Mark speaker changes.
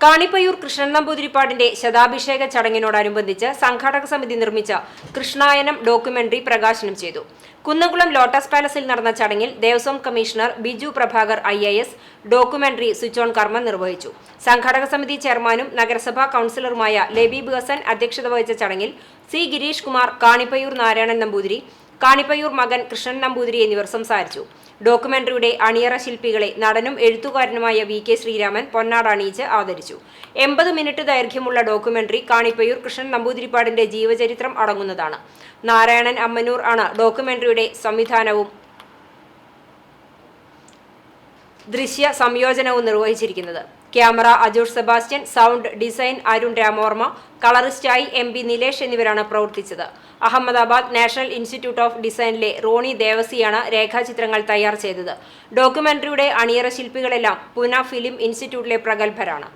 Speaker 1: കാണിപ്പയ്യൂർ കൃഷ്ണൻ നമ്പൂതിരിപ്പാടിന്റെ ശതാഭിഷേക ചടങ്ങിനോടനുബന്ധിച്ച് സംഘാടക സമിതി നിർമ്മിച്ച കൃഷ്ണായനം ഡോക്യുമെന്ററി പ്രകാശനം ചെയ്തു. കുന്നംകുളം ലോട്ടസ് പാലസിൽ നടന്ന ചടങ്ങിൽ Devaswom commissioner Biju Prabhakar I A S documentary switch on കർമ്മം നിർവഹിച്ചു. സംഘാടക സമിതി ചെയർമാനും നഗരസഭാ കൌൺസിലറുമായ ലബീബ് ഹസൻ അധ്യക്ഷത വഹിച്ച ചടങ്ങിൽ സി ഗിരീഷ് കുമാർ കാണിപ്പയ്യൂർ നാരായണൻ നമ്പൂതിരി കാണിപ്പയ്യൂർ മകൻ കൃഷ്ണൻ നമ്പൂതിരി എന്നിവർ സംസാരിച്ചു. ഡോക്യുമെന്ററിയുടെ അണിയറ ശില്പികളെ നടനും എഴുത്തുകാരനുമായ വി കെ ശ്രീരാമൻ പൊന്നാട് അണിയിച്ച് ആദരിച്ചു. എൺപത് മിനിറ്റ് ദൈർഘ്യമുള്ള ഡോക്യുമെന്ററി കാണിപ്പയ്യൂർ കൃഷ്ണൻ നമ്പൂതിരിപ്പാടിന്റെ ജീവചരിത്രം അടങ്ങുന്നതാണ്. നാരായണൻ അമ്മനൂർ ആണ് ഡോക്യുമെന്ററിയുടെ സംവിധാനവും ദൃശ്യ സംയോജനവും നിർവഹിച്ചിരിക്കുന്നത്. Camera Ajur Sebastian sound design Arun Ramavarma കളറിസ്റ്റായി M P Nilesh എന്നിവരാണ് പ്രവർത്തിച്ചത്. അഹമ്മദാബാദ് നാഷണൽ ഇൻസ്റ്റിറ്റ്യൂട്ട് ഓഫ് ഡിസൈനിലെ റോണി ദേവസിയാണ് രേഖാചിത്രങ്ങൾ തയ്യാർ ചെയ്തത്. ഡോക്യുമെന്ററിയുടെ അണിയറ ശില്പികളെല്ലാം പൂന ഫിലിം ഇൻസ്റ്റിറ്റ്യൂട്ടിലെ പ്രഗത്ഭരാണ്.